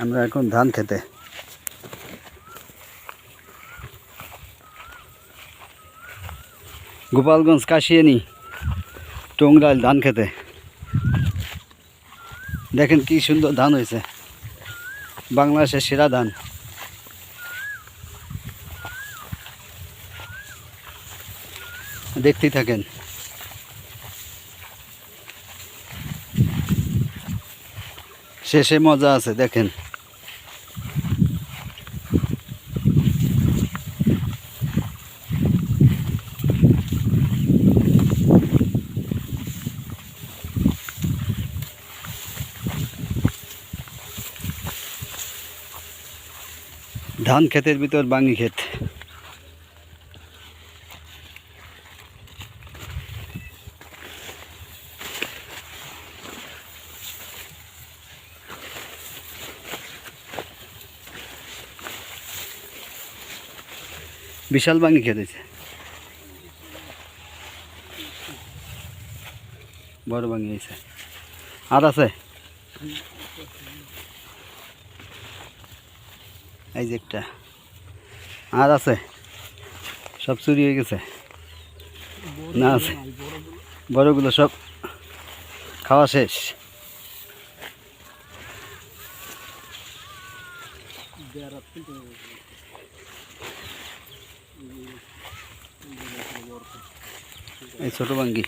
আমরা এখন ধান খেতে। গোপালগঞ্জ কাশিয়ানি টংরাইল ধান খেতে। দেখেন কি সুন্দর ধান হয়েছে। বাংলাদেশের সেরা ধান। দেখতেই থাকেন। শেষে মজা আছে দেখেন। ধান ক্ষেতের ভিতর বাঙি ক্ষেত। বিশাল বাঙি খেতেছে বড় বাঙি আছে আর আছে? এই যে একটা। আর আছে? সব চুরি হয়ে গেছে? না আছে? বড়গুলো সব খাওয়া শেষ। ये छोटो बांगी